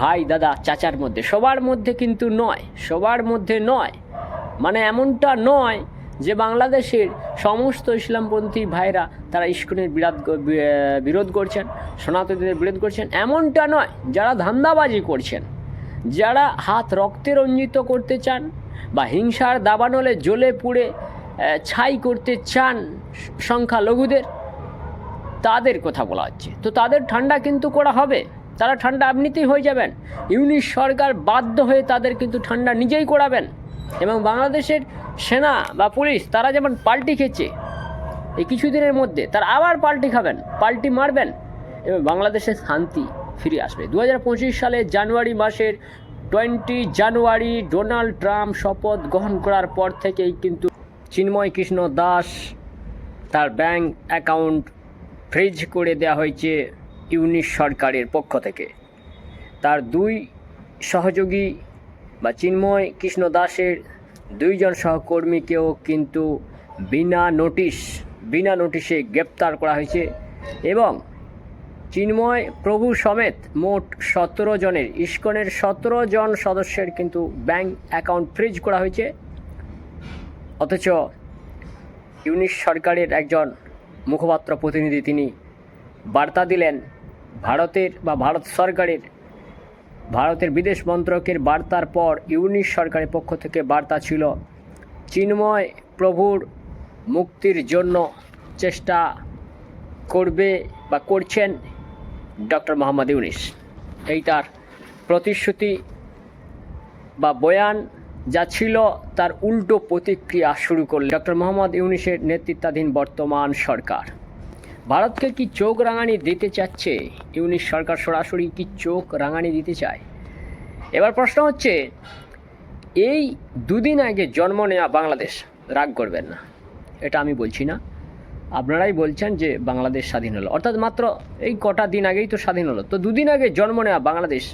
ভাই, দাদা, চাচার মধ্যে। সবার মধ্যে কিন্তু নয়, সবার মধ্যে নয়। মানে এমনটা নয় যে বাংলাদেশের সমস্ত ইসলামপন্থী ভাইরা তারা ইস্কনের বিরাট বিরোধ করছেন, সনাতনীদের বিরোধ করছেন। এমনটা নয়, যারা ধান্দাবাজি করছেন, যারা হাত রক্তে রঞ্জিত করতে চান বা হিংসার দাবানলে জ্বলে পুড়ে ছাই করতে চান সংখ্যালঘুদের, তাদের কথা বলা হচ্ছে। তো তাদের ঠান্ডা কিন্তু করা হবে। তারা ঠান্ডা এমনিতেই হয়ে যাবেন। ইউনিশ সরকার বাধ্য হয়ে তাদের কিন্তু ঠান্ডা নিজেই করাবেন। এবং বাংলাদেশের সেনা বা পুলিশ, তারা যেমন পাল্টি খেয়েছে, এই কিছুদিনের মধ্যে তারা আবার পাল্টি খাবেন, পাল্টি মারবেন। এবং বাংলাদেশের শান্তি ফিরে আসবে। দু সালে জানুয়ারি মাসের টোয়েন্টি জানুয়ারি ডোনাল্ড ট্রাম্প শপথ গ্রহণ করার পর থেকেই কিন্তু চিন্ময় কৃষ্ণ দাস তার ব্যাংক অ্যাকাউন্ট ফ্রিজ করে দেওয়া হয়েছে। ইউনিশ সরকারের পক্ষ থেকে। তার দুই সহযোগী বা চিন্ময় কৃষ্ণ দাসের দুইজন সহকর্মীকেও কিন্তু বিনা নোটিশ, বিনা নোটিশে গ্রেপ্তার করা হয়েছে এবং চিন্ময় প্রভু সমেত মোট সতেরো জনের, ইস্কনের সতেরো জন সদস্যের কিন্তু ব্যাংক অ্যাকাউন্ট ফ্রিজ করা হয়েছে। অথচ ইউনিশ সরকারের একজন মুখপাত্র প্রতিনিধি তিনি বার্তা দিলেন ভারতের বা ভারত সরকারের, ভারতের বিদেশ মন্ত্রকের বার্তার পর ইউনিশ সরকারের পক্ষ থেকে বার্তা ছিল, চিন্ময় প্রভুর মুক্তির জন্য চেষ্টা করবে বা করছেন ডক্টর মোহাম্মদ ইউনিস এই তার প্রতিশ্রুতি বা বয়ান যা ছিল তার উল্টো প্রতিক্রিয়া শুরু করল ডক্টর মোহাম্মদ ইউনিসের নেতৃত্বাধীন বর্তমান সরকার। ভারতকে কি চোখ রাঙানি দিতে চাচ্ছে? ইউনিশ সরকার সরাসরি কি চোখ রাঙানি দিতে চায়? এবার প্রশ্ন হচ্ছে, এই দুদিন আগে জন্ম নেওয়া বাংলাদেশ, রাগ করবেন না। এটা আমি বলছি না। আপনারাই বলছেন যে বাংলাদেশ স্বাধীন হলো। অর্থাৎ মাত্র এই কটা দিন আগেই তো স্বাধীন হলো। তো দুদিন আগে জন্ম নেওয়া বাংলাদেশ,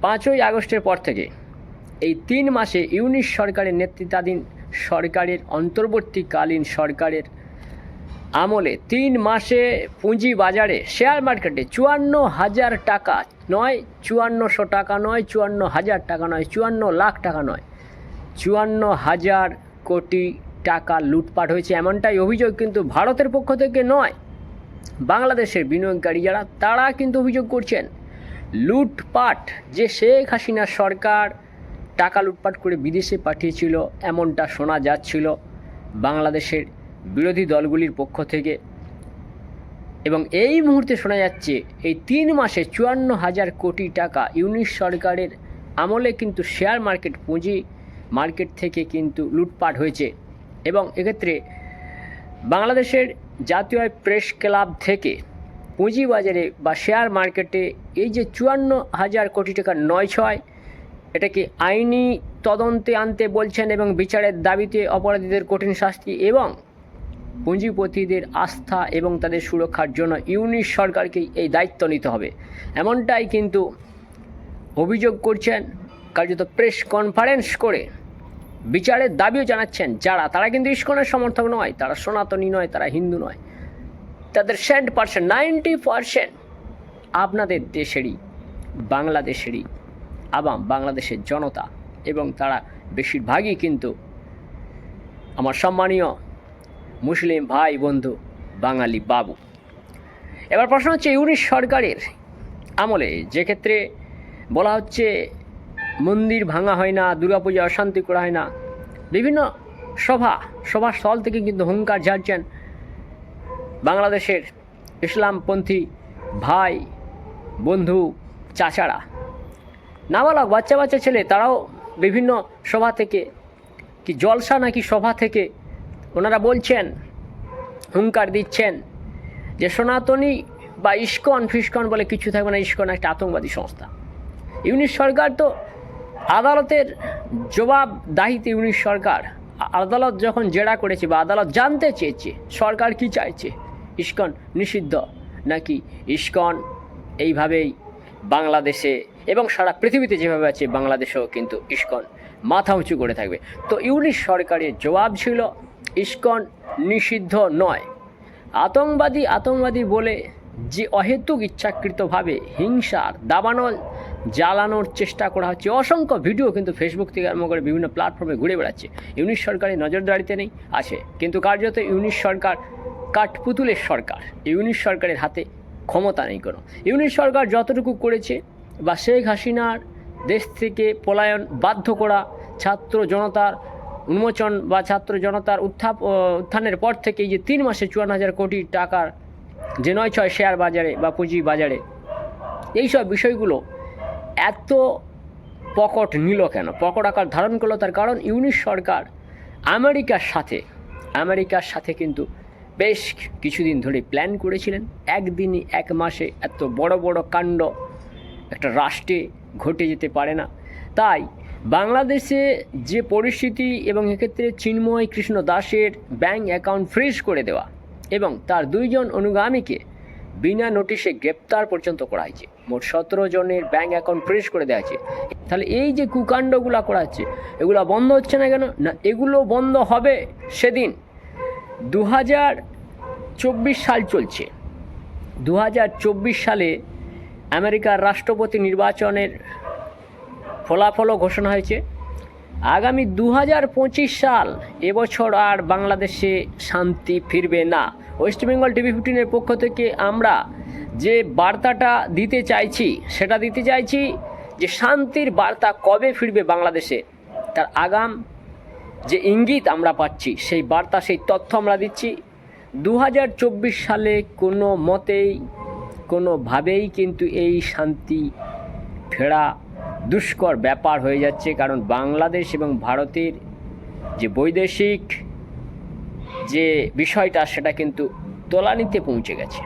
পাঁচই আগস্টের পর থেকে, এই তিন মাসে ইউনিশ সরকারের নেতৃত্বাধীন সরকারের অন্তর্বর্তীকালীন সরকারের আমলে তিন মাসে পুঁজি বাজারে শেয়ার মার্কেটে চুয়ান্ন হাজার টাকা নয়, চুয়ান্নশো টাকা নয়, চুয়ান্ন হাজার টাকা নয়, চুয়ান্ন লাখ টাকা নয়, চুয়ান্ন হাজার কোটি টাকা লুটপাট হয়েছে। এমনটাই অভিযোগ কিন্তু ভারতের পক্ষ থেকে নয়, বাংলাদেশের বিনিয়োগকারী যারা, তারা কিন্তু অভিযোগ করছেন। লুটপাট, যে শেখ হাসিনা সরকার টাকা লুটপাট করে বিদেশে পাঠিয়েছিল, এমনটা শোনা যাচ্ছিল। বাংলাদেশের বিরোধী দলগুলির পক্ষ থেকে। এবং এই মুহূর্তে শোনা যাচ্ছে, এই তিন মাসে চুয়ান্ন হাজার কোটি টাকা ইউনিশ সরকারের আমলে কিন্তু শেয়ার মার্কেট পুঁজি মার্কেট থেকে কিন্তু লুটপাট হয়েছে। এবং এক্ষেত্রে বাংলাদেশের জাতীয় প্রেস ক্লাব থেকে পুঁজিবাজারে বা শেয়ার মার্কেটে এই যে চুয়ান্ন হাজার কোটি টাকা নয় ছয় এটাকে আইনি তদন্তে আনতে বলছেন এবং বিচারের দাবিতে অপরাধীদের কঠিন শাস্তি এবং পুঁজিপতিদের আস্থা এবং তাদের সুরক্ষার জন্য ইউনিশ সরকারকেই এই দায়িত্ব নিতে হবে। এমনটাই কিন্তু অভিযোগ করছেন কার্যত প্রেস কনফারেন্স করে। বিচারের দাবিও জানাচ্ছেন যারা, তারা কিন্তু ইস্কনের সমর্থক নয়, তারা সনাতনী নয়, তারা হিন্দু নয়। তাদের সেন্ট পার্সেন্ট নাইনটি পার্সেন্ট আপনাদের দেশেরই, বাংলাদেশেরই আবাম, বাংলাদেশের জনতা এবং তারা বেশিরভাগই কিন্তু আমার সম্মানীয় মুসলিম ভাই, বন্ধু, বাঙালি বাবু। এবার প্রশ্ন হচ্ছে, ইউনিশ সরকারের আমলে যে ক্ষেত্রে বলা হচ্ছে, মন্দির ভাঙা হয় না, দুর্গাপূজা অশান্তি করা হয় না, বিভিন্ন সভা, সভাস্থল থেকে কিন্তু হুঙ্কার ঝাড়ছেন বাংলাদেশের ইসলামপন্থী ভাই, বন্ধু, চাচারা। নাবালক বাচ্চা বাচ্চা ছেলে, তারাও বিভিন্ন সভা থেকে কি জলসা নাকি সভা থেকে ওনারা বলছেন, হুঙ্কার দিচ্ছেন যে সনাতনী বা ইস্কন, ফিস্কন বলে কিছু থাকবে না, ইস্কন একটা আতঙ্কবাদী সংস্থা। ইউনিশ সরকার তো আদালতের জবাব দাহিতে ইউনিশ সরকার আদালত যখন জেরা করেছে বা আদালত জানতে চেয়েছে, সরকার কি চাইছে? ইস্কন নিষিদ্ধ। নাকি ইস্কন এইভাবেই বাংলাদেশে এবং সারা পৃথিবীতে যেভাবে আছে, বাংলাদেশেও কিন্তু ইস্কন মাথা উঁচু করে থাকবে। তো ইউনিশ সরকারের জবাব ছিল ইস্কন নিষিদ্ধ নয়। আতঙ্কবাদী আতঙ্কবাদী বলে যে অহেতুক ইচ্ছাকৃতভাবে হিংসার দাবানল জ্বালানোর চেষ্টা করা হচ্ছে। অসংখ্য ভিডিও কিন্তু ফেসবুক থেকে আরম্ভ করে বিভিন্ন প্ল্যাটফর্মে ঘুরে বেড়াচ্ছে। ইউনিশ সরকারের নজরদারিতে নেই, আছে। কিন্তু কার্যত ইউনিশ সরকার কাঠপুতুলের সরকার। ইউনিশ সরকারের হাতে ক্ষমতা নেই কোনো। ইউনিশ সরকার যতটুকু করেছে বা শেখ হাসিনার দেশ থেকে পলায়ন বাধ্য করা ছাত্র জনতার উন্মোচন বা ছাত্র জনতার উত্থাপ উত্থানের পর থেকে এই যে তিন মাসে চুয়ান্ন হাজার কোটি টাকার যে নয় ছয় শেয়ার বাজারে বা পুঁজি বাজারে, এইসব বিষয়গুলো এত পকট নিল কেন? পকট আকার ধারণ করল তার কারণ ইউনিশ সরকার আমেরিকার সাথে আমেরিকার সাথে কিন্তু বেশ কিছুদিন ধরে প্ল্যান করেছিলেন। একদিনই এক মাসে এত বড় বড় কাণ্ড একটা রাষ্ট্রে ঘটে যেতে পারে না। তাই বাংলাদেশে যে পরিস্থিতি এবং এক্ষেত্রে চিন্ময় কৃষ্ণ দাসের ব্যাংক অ্যাকাউন্ট ফ্রিজ করে দেওয়া এবং তার দুইজন অনুগামীকে বিনা নোটিশে গ্রেপ্তার পর্যন্ত করা হয়েছে। মোট সতেরো জনের ব্যাংক অ্যাকাউন্ট ফ্রিজ করে দেওয়া হয়েছে। তাহলে এই যে কুকাণ্ডগুলো করা হচ্ছে, এগুলো বন্ধ হচ্ছে না কেন? না, এগুলো বন্ধ হবে সেদিন। দু হাজার চব্বিশ সাল চলছে। দু হাজার চব্বিশ সালে আমেরিকার রাষ্ট্রপতি নির্বাচনের ফলাফলও ঘোষণা হয়েছে। আগামী দু হাজার পঁচিশ সাল এবছর আর বাংলাদেশে শান্তি ফিরবে না। ওয়েস্ট বেঙ্গল টিভি ফিফটিনের পক্ষ থেকে আমরা যে বার্তাটা দিতে চাইছি, সেটা দিতে চাইছি যে শান্তির বার্তা কবে ফিরবে বাংলাদেশে, তার আগাম যে ইঙ্গিত আমরা পাচ্ছি, সেই বার্তা, সেই তথ্য আমরা দিচ্ছি। দু হাজার চব্বিশ সালে কোনো মতেই, কোনোভাবেই কিন্তু এই শান্তি ফেরা দুষ্কর ব্যাপার হয়ে যাচ্ছে, কারণ বাংলাদেশ এবং ভারতের যে বৈদেশিক যে বিষয়টা, সেটা কিন্তু তলানিতে পৌঁছে গেছে।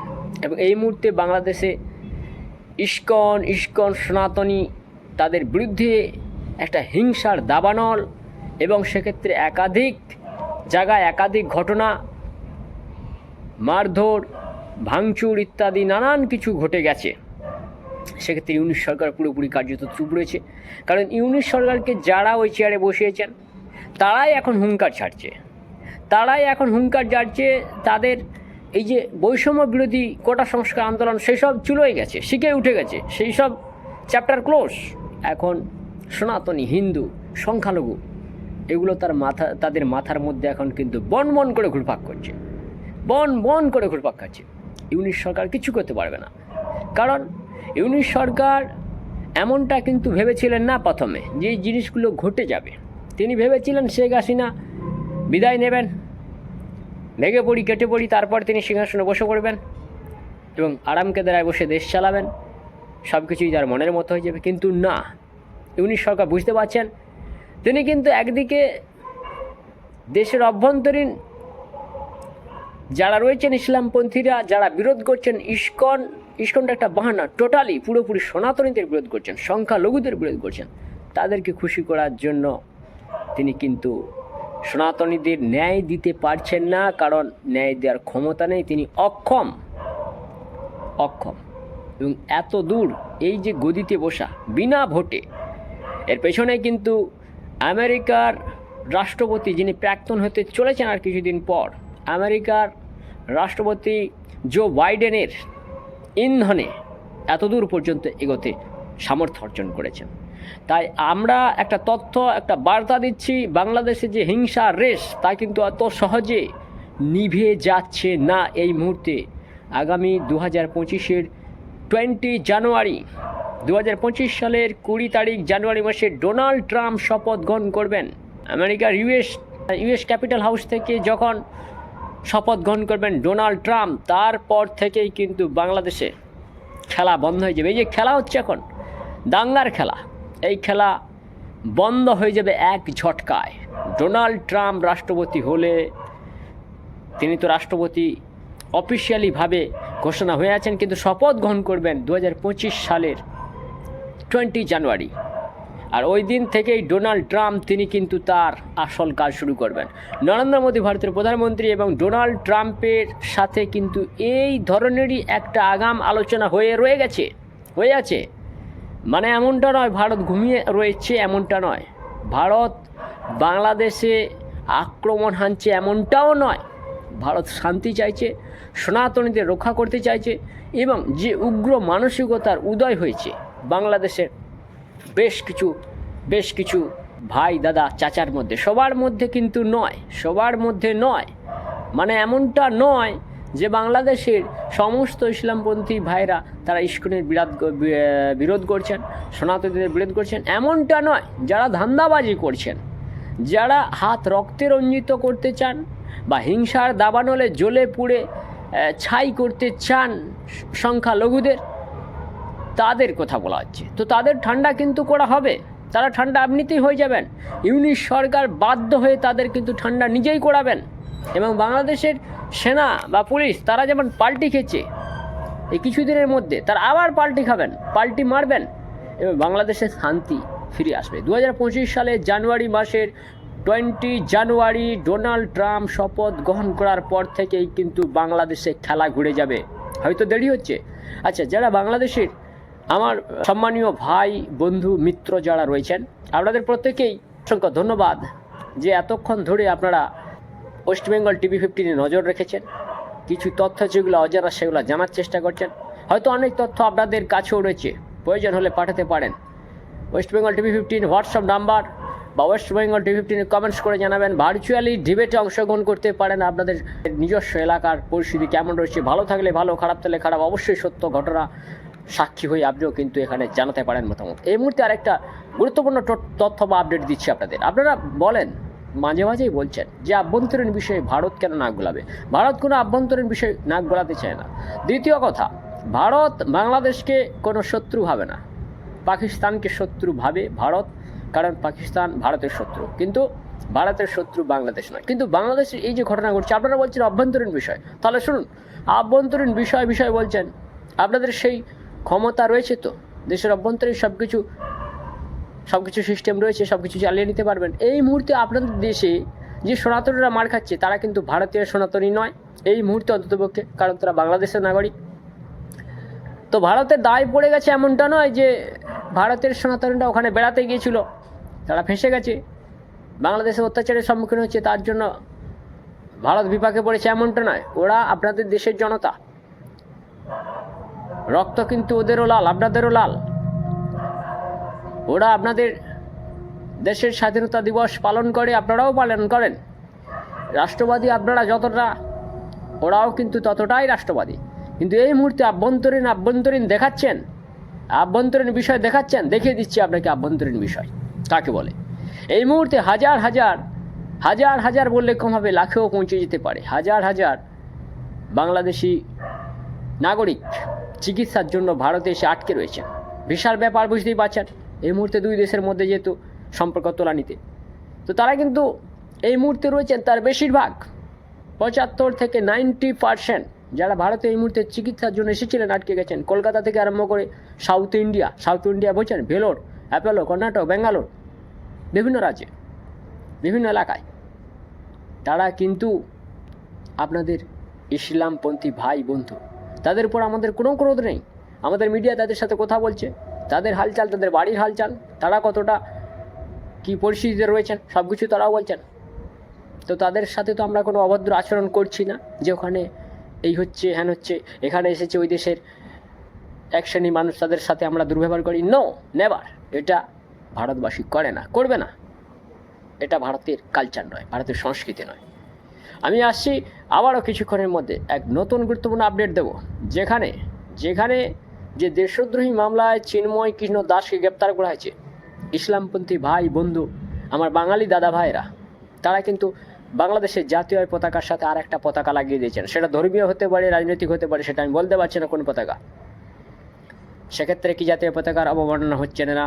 এবং এই মুহূর্তে বাংলাদেশে ইস্কন ইস্কন সনাতনী তাদের বিরুদ্ধে একটা হিংসার দাবানল এবং সেক্ষেত্রে একাধিক জায়গায় একাধিক ঘটনা, মারধর, ভাঙচুর ইত্যাদি, নানান কিছু ঘটে গেছে। সেক্ষেত্রে ইউনিশ সরকার পুরোপুরি কার্যত চুপ রয়েছে। কারণ ইউনিশ সরকারকে যারা ওই চেয়ারে বসিয়েছেন, তারাই এখন হুঙ্কার ছাড়ছে। তারাই এখন হুঙ্কার ছাড়ছে তাদের এই যে বৈষম্য বিরোধী কোটা সংস্কার আন্দোলন, সেসব চুলোই গেছে, শিখে উঠে গেছে সেই সব চ্যাপ্টার ক্লোজ এখন সনাতনী, হিন্দু, সংখ্যালঘু, এগুলো তার মাথা, তাদের মাথার মধ্যে এখন কিন্তু বন বন করে ঘুরপাক করছে বন বন করে ঘুরপাক খাচ্ছে। ইউনিশ সরকার কিছু করতে পারবে না। কারণ ইউনিশ সরকার এমনটা কিন্তু ভেবেছিলেন না প্রথমে, যে জিনিসগুলো ঘটে যাবে। তিনি ভেবেছিলেন শেখ হাসিনা বিদায় নেবেন ভেঙে পড়ি, কেটে পড়ি, তারপর তিনি সিংহাসনে বসে পড়বেন এবং আরামকে দ্বারায় বসে দেশ চালাবেন। সব কিছুই তার মনের মতো হয়ে যাবে। কিন্তু না, ইউনিশ সরকার বুঝতে পারছেন, তিনি কিন্তু একদিকে দেশের অভ্যন্তরীণ যারা রয়েছেন ইসলামপন্থীরা, যারা বিরোধ করছেন, ইস্কন ইস্কনটা একটা বাহানা টোটালি পুরোপুরি সনাতনীদের বিরোধ করছেন, সংখ্যালঘুদের বিরোধ করছেন। তাদেরকে খুশি করার জন্য তিনি কিন্তু সনাতনীদের ন্যায় দিতে পারছেন না, কারণ ন্যায় দেওয়ার ক্ষমতা নেই, তিনি অক্ষম। অক্ষম। এবং এত দূর এই যে গদিতে বসা, বিনা ভোটে, এর পেছনে কিন্তু আমেরিকার রাষ্ট্রপতি যিনি প্রাক্তন হতে চলেছেন আর কিছুদিন পর, আমেরিকার রাষ্ট্রপতি জো বাইডেনের ইন্ধনে এতদূর পর্যন্ত এগোতে সামর্থ্য অর্জন করেছেন। তাই আমরা একটা তথ্য, একটা বার্তা দিচ্ছি, বাংলাদেশে যে হিংসা রেস তা কিন্তু এত সহজে নিভে যাচ্ছে না এই মুহূর্তে। আগামী দু হাজার পঁচিশের টোয়েন্টি জানুয়ারি দু হাজার পঁচিশ সালের কুড়ি তারিখ জানুয়ারি মাসে ডোনাল্ড ট্রাম্প শপথ গ্রহণ করবেন। আমেরিকার ইউএস ইউএস ক্যাপিটাল হাউস থেকে যখন শপথ গ্রহণ করবেন ডোনাল্ড ট্রাম্প, তারপর থেকেই কিন্তু বাংলাদেশে খেলা বন্ধ হয়ে যাবে। এই যে খেলা হচ্ছে এখন, দাঙ্গার খেলা, এই খেলা বন্ধ হয়ে যাবে এক ঝটকায়। ডোনাল্ড ট্রাম্প রাষ্ট্রপতি হলে তিনি তো রাষ্ট্রপতি অফিসিয়ালিভাবে ঘোষণা হয়ে আছেন, কিন্তু শপথ গ্রহণ করবেন দু হাজার পঁচিশ সালের টোয়েন্টি জানুয়ারি আর ওই দিন থেকেই ডোনাল্ড ট্রাম্প, তিনি কিন্তু তার আসল কাজ শুরু করবেন। নরেন্দ্র মোদী ভারতের প্রধানমন্ত্রী এবং ডোনাল্ড ট্রাম্পের সাথে কিন্তু এই ধরনেরই একটা আগাম আলোচনা হয়ে রয়ে গেছে, হয়ে আছে। মানে এমনটা নয়, ভারত ঘুমিয়ে রয়েছে এমনটা নয়। ভারত বাংলাদেশে আক্রমণ হানছে এমনটাও নয়। ভারত শান্তি চাইছে, সনাতনীদের রক্ষা করতে চাইছে এবং যে উগ্র মানসিকতার উদয় হয়েছে বাংলাদেশের বেশ কিছু বেশ কিছু ভাই, দাদা, চাচার মধ্যে। সবার মধ্যে কিন্তু নয়, সবার মধ্যে নয়। মানে এমনটা নয় যে বাংলাদেশের সমস্ত ইসলামপন্থী ভাইরা তারা ইস্কনের বিরাট বিরোধ করছেন, সনাতনীদের বিরোধ করছেন, এমনটা নয়। যারা ধান্দাবাজি করছেন, যারা হাত রক্তে রঞ্জিত করতে চান বা হিংসার দাবানলে জ্বলে পুড়ে ছাই করতে চান সংখ্যালঘুদের তাদের কথা বলা হচ্ছে। তো তাদের ঠান্ডা কিন্তু করা হবে। তারা ঠান্ডা এমনিতেই হয়ে যাবেন। ইউনিশ সরকার বাধ্য হয়ে তাদের কিন্তু ঠান্ডা নিজেই করাবেন। এবং বাংলাদেশের সেনা বা পুলিশ, তারা যেমন পাল্টি খেয়েছে এই কিছুদিনের মধ্যে, তারা আবার পাল্টি খাবেন, পাল্টি মারবেন। এবং বাংলাদেশের শান্তি ফিরে আসবে। দু সালে জানুয়ারি মাসের টোয়েন্টি জানুয়ারি ডোনাল্ড ট্রাম্প শপথ গ্রহণ করার পর থেকেই কিন্তু বাংলাদেশে খেলা ঘুরে যাবে। হয়তো দেরি হচ্ছে। আচ্ছা যারা বাংলাদেশের আমার সম্মানীয় ভাই, বন্ধু, মিত্র যারা রয়েছেন, আপনাদের প্রত্যেকেই অসংখ্য ধন্যবাদ যে এতক্ষণ ধরে আপনারা ওয়েস্ট বেঙ্গল টিভি ফিফটিনে নজর রেখেছেন। কিছু তথ্য যেগুলো অজানা, সেগুলো জানার চেষ্টা করছেন। হয়তো অনেক তথ্য আপনাদের কাছেও রয়েছে, প্রয়োজন হলে পাঠাতে পারেন। West Bengal TV fifteen WhatsApp number বা ওয়েস্ট বেঙ্গল টিভি ফিফটিনে কমেন্টস করে জানাবেন। ভার্চুয়ালি ডিবেটে অংশগ্রহণ করতে পারেন আপনাদের নিজস্ব এলাকার পরিস্থিতি কেমন রয়েছে, ভালো থাকলে ভালো, খারাপ থাকলে খারাপ, অবশ্যই সত্য ঘটনা সাক্ষী হয়ে আপনিও কিন্তু এখানে জানাতে পারেন মতামত। এই মুহূর্তে আরেকটা গুরুত্বপূর্ণ তথ্য বা আপডেট দিচ্ছি আপনাদের। আপনারা বলেন, মাঝে মাঝেই বলছেন যে আভ্যন্তরীণ বিষয়ে ভারত কেন নাক গোলাবে? ভারত কোনো আভ্যন্তরীণ বিষয় নাক গোলাতে চায় না। দ্বিতীয় কথা, ভারত বাংলাদেশকে কোনো শত্রু ভাবে না। পাকিস্তানকে শত্রু ভাবে ভারত, কারণ পাকিস্তান ভারতের শত্রু। কিন্তু ভারতের শত্রু বাংলাদেশ নয়। কিন্তু বাংলাদেশের এই যে ঘটনা ঘটছে, আপনারা বলছেন অভ্যন্তরীণ বিষয়। তাহলে শুনুন, আভ্যন্তরীণ বিষয় বিষয় বলছেন, আপনাদের সেই ক্ষমতা রয়েছে তো, দেশের অভ্যন্তরীণ সব কিছু সব কিছু সিস্টেম রয়েছে সব কিছু চালিয়ে নিতে পারবেন। এই মুহূর্তে আপনাদের দেশে যে সনাতনীরা মার খাচ্ছে, তারা কিন্তু ভারতীয় সনাতনী নয়। এই মুহূর্তে অন্ততপক্ষে, কারণ তারা বাংলাদেশের নাগরিক। তো ভারতের দায় পড়ে গেছে এমনটা নয় যে ভারতের সনাতনীরা ওখানে বেড়াতে গিয়েছিল, তারা ফেঁসে গেছে। বাংলাদেশে অত্যাচারের সম্মুখীন হচ্ছে, তার জন্য ভারত বিপাকে পড়েছে এমনটা নয়। ওরা আপনাদের দেশের জনতা। রক্ত কিন্তু ওদেরও লাল, আপনাদেরও লাল। ওরা আপনাদের দেশের স্বাধীনতা দিবস পালন করে, আপনারাও পালন করেন। রাষ্ট্রবাদী আপনারা যতটা, ওরাও কিন্তু ততটাই রাষ্ট্রবাদী। কিন্তু এই মুহূর্তে আভ্যন্তরীণ আভ্যন্তরীণ দেখাচ্ছেন, আভ্যন্তরীণ বিষয় দেখাচ্ছেন, দেখিয়ে দিচ্ছি আপনাকে আভ্যন্তরীণ বিষয়, কাকে বলে। এই মুহূর্তে হাজার হাজার হাজার হাজার বললে কম হবে, লাখেও পৌঁছে যেতে পারে। হাজার হাজার বাংলাদেশি নাগরিক চিকিৎসার জন্য ভারতে এসে আটকে রয়েছেন বিশাল ব্যাপার, বুঝতেই পারছেন? এই মুহূর্তে দুই দেশের মধ্যে যেহেতু সম্পর্ক তোলা নিতে তো তারা কিন্তু এই মুহূর্তে রয়েছেন তার বেশিরভাগ পঁচাত্তর থেকে নাইনটি পার্সেন্ট। যারা ভারতে এই মুহূর্তে চিকিৎসার জন্য এসেছিলেন, আটকে গেছেন। কলকাতা থেকে আরম্ভ করে সাউথ ইন্ডিয়া সাউথ ইন্ডিয়া বলছেন ভেলোর, অ্যাপেলো, কর্ণাটক, ব্যাঙ্গালোর, বিভিন্ন রাজ্যে, বিভিন্ন এলাকায়। তারা কিন্তু আপনাদের ইসলামপন্থী ভাই, বন্ধু। তাদের উপর আমাদের কোনো ক্রোধ নেই। আমাদের মিডিয়া তাদের সাথে কথা বলছে। তাদের হালচাল, তাদের বাড়ির হালচাল, তারা কতটা কী পরিস্থিতিতে রয়েছেন সব কিছু তারাও বলছেন। তো তাদের সাথে তো আমরা কোনো অভদ্র আচরণ করছি না, যে ওখানে এই হচ্ছে, হ্যান হচ্ছে, এখানে এসেছে ওই দেশের এক শ্রেণি মানুষ, তাদের সাথে আমরা দুর্ব্যবহার করি। নো নেভার এটা ভারতবাসী করে না, করবে না। এটা ভারতের কালচার নয়, ভারতের সংস্কৃতি নয়। আমি আসছি আবারও কিছুক্ষণের মধ্যে এক নতুন গুরুত্বপূর্ণ আপডেট দেব। যেখানে যেখানে যে দেশদ্রোহী মামলায় চিন্ময় কৃষ্ণ দাসকে গ্রেপ্তার করা হয়েছে। ইসলামপন্থী ভাই, বন্ধু, আমার বাঙালি দাদা ভাইরা তারা কিন্তু বাংলাদেশের জাতীয় পতাকার সাথে আর একটা পতাকা লাগিয়ে দিয়েছেন। সেটা ধর্মীয় হতে পারে, রাজনৈতিক হতে পারে, সেটা আমি বলতে পারছি না কোন পতাকা। সেক্ষেত্রে কি জাতীয় পতাকার অবমাননা হচ্ছে না?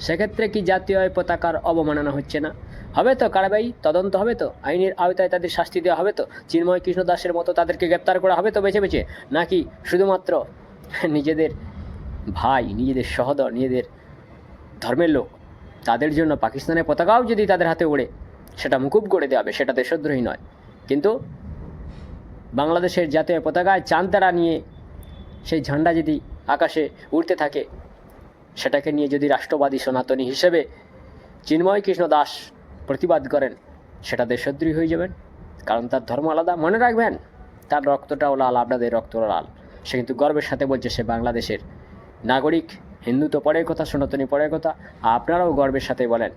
সেক্ষেত্রে কি জাতীয় পতাকার অবমাননা হচ্ছে না? হবে তো কারাবাই? তদন্ত হবে তো? আইনের আওতায় তাদের শাস্তি দেওয়া হবে তো? চিন্ময় কৃষ্ণ দাসের মতো তাদেরকে গ্রেপ্তার করা হবে তো বেছে বেছে? নাকি শুধুমাত্র নিজেদের ভাই, নিজেদের সহদর, নিজেদের ধর্মের লোক, তাদের জন্য পাকিস্তানের পতাকাও যদি তাদের হাতে ওড়ে, সেটা মুকুব করে দেওয়া হবে, সেটা দেশদ্রোহী নয়। কিন্তু বাংলাদেশের জাতীয় পতাকায় চাঁদ তারা নিয়ে সেই ঝান্ডা যদি আকাশে উড়তে থাকে সেটাকে নিয়ে যদি রাষ্ট্রবাদী সনাতনী হিসেবে চিন্ময় কৃষ্ণ দাস প্রতিবাদ করেন, সেটা দেশদ্রোহী হয়ে যাবেন। কারণ তার ধর্ম আলাদা। মনে রাখবেন, তার রক্তটাও লাল, আপনাদের রক্ত লাল। সে কিন্তু গর্বের সাথে বলছে, সে বাংলাদেশের নাগরিক। হিন্দু তো পরের কথা, সনাতনী পরের কথা। আপনারাও গর্বের সাথে বলেন,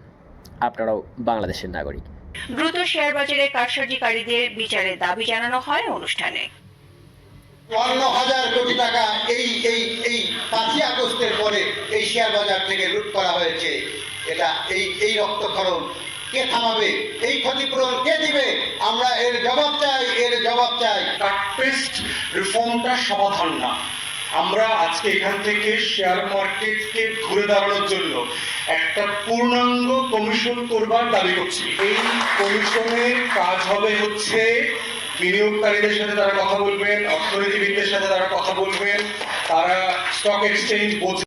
আপনারাও বাংলাদেশের নাগরিক। দ্রুত শেয়ার বাজারে কারসাজিকারীদের বিচারের দাবি জানানো হয় অনুষ্ঠানে। চুয়ান্ন হাজার কোটি টাকা এই এই এই পাঁচই আগস্টের পরে এই শেয়ার বাজার থেকে লুট করা হয়েছে। এটা এই এই রক্তক্ষরণ। কে থামাবে? এই ক্ষতিপূরণ কে দিবে? আমরা এর জবাব চাই, এর জবাব চাই। কাটপেস্ট রিফর্মটা সমাধান না। আমরা আজকে এখান থেকে শেয়ার মার্কেটকে ঘুরে দাঁড়ানোর জন্য একটা পূর্ণাঙ্গ কমিশন করবার দাবি করছি। এই কমিশনের কাজ হবে হচ্ছে বিনিয়োগকারীদের সাথে তারা কথা বলবেন অর্থনীতিবিদদের সাথে তারা কথা বলবেন তারা স্টক এক্সচেঞ্জ